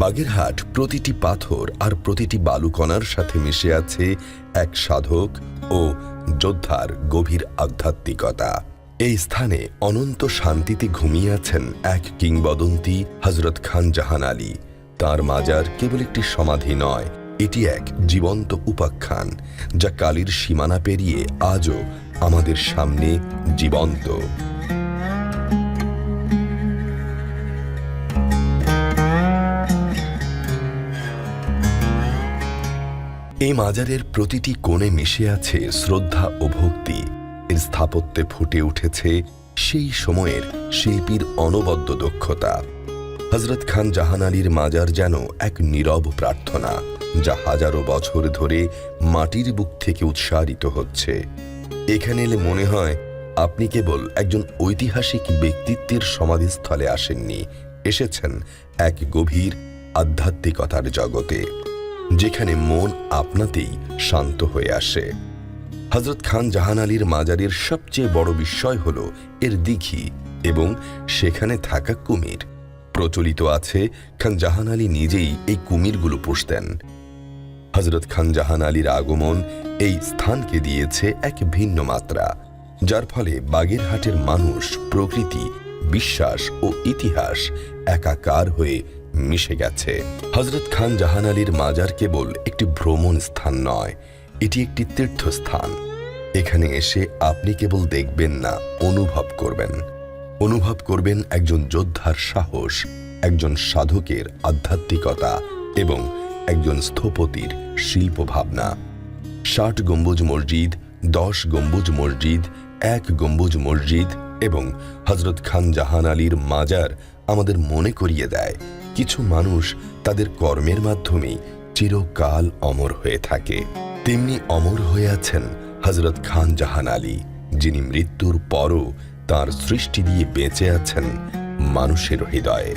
বাগেরহাট প্রতিটি পাথর আর প্রতিটি বালুকণার সাথে মিশে আছে এক সাধক ও যোদ্ধার গভীর আধ্যাত্মিকতা। এই স্থানে অনন্ত শান্তিতে ঘুমিয়ে আছেন এক কিংবদন্তি হজরত খান জাহান আলী। তার মাজার কেবল একটি সমাধি নয়, এটি এক জীবন্ত উপাখ্যান, যা কালীর সীমানা পেরিয়ে আজও আমাদের সামনে জীবন্ত। এই মাজারের প্রতিটি কোণে মিশে আছে শ্রদ্ধা ও ভক্তি। এর স্থাপত্যে ফুটে উঠেছে সেই সময়ের শিল্পীর অনবদ্য দক্ষতা। হজরত খান জাহান আলীর মাজার যেন এক নীরব প্রার্থনা, যা হাজারো বছর ধরে মাটির বুক থেকে উৎসারিত হচ্ছে। এখানে এলে মনে হয়, আপনি কেবল একজন ঐতিহাসিক ব্যক্তিত্বের সমাধিস্থলে আসেননি, এসেছেন এক গভীর আধ্যাত্মিকতার জগতে। যেখানে মন আপনাতেই শান্ত হয়ে আসে। হজরত খান জাহান আলীর মাজারের সবচেয়ে বড় বিস্ময় হল এর দিঘি এবং সেখানে থাকা কুমির। প্রচলিত আছে, খান জাহান আলী নিজেই এই কুমিরগুলো পুষতেন। হজরত খান জাহান আলীর আগমন এই স্থানকে দিয়েছে এক ভিন্ন মাত্রা, যার ফলে বাগেরহাটের মানুষ প্রকৃতি, বিশ্বাস ও ইতিহাস একাকার হয়ে মিশে গেছে। হজরত খান জাহান আলীর মাজার কেবল একটি ভ্রমণ স্থান নয়, এটি একটি তীর্থস্থান। এখানে এসে আপনি কেবল দেখবেন না, অনুভব করবেন। অনুভব করবেন একজন যোদ্ধার সাহস, একজন সাধকের আধ্যাত্মিকতা এবং একজন স্থপতির শিল্প ভাবনা ষাট গম্বুজ মসজিদ, দশ গম্বুজ মসজিদ, এক গম্বুজ মসজিদ এবং হজরত খান জাহান আলীর মাজার আমাদের মনে করিয়ে দেয়। কিছু মানুষ তাদের কর্মের মাধ্যমেই চিরকাল অমর হয়ে থাকে। তেমনি অমর হয়ে আছেন হজরত খান জাহান আলী, যিনি মৃত্যুর পরও তার সৃষ্টি দিয়ে বেঁচে আছেন মানুষের হৃদয়ে।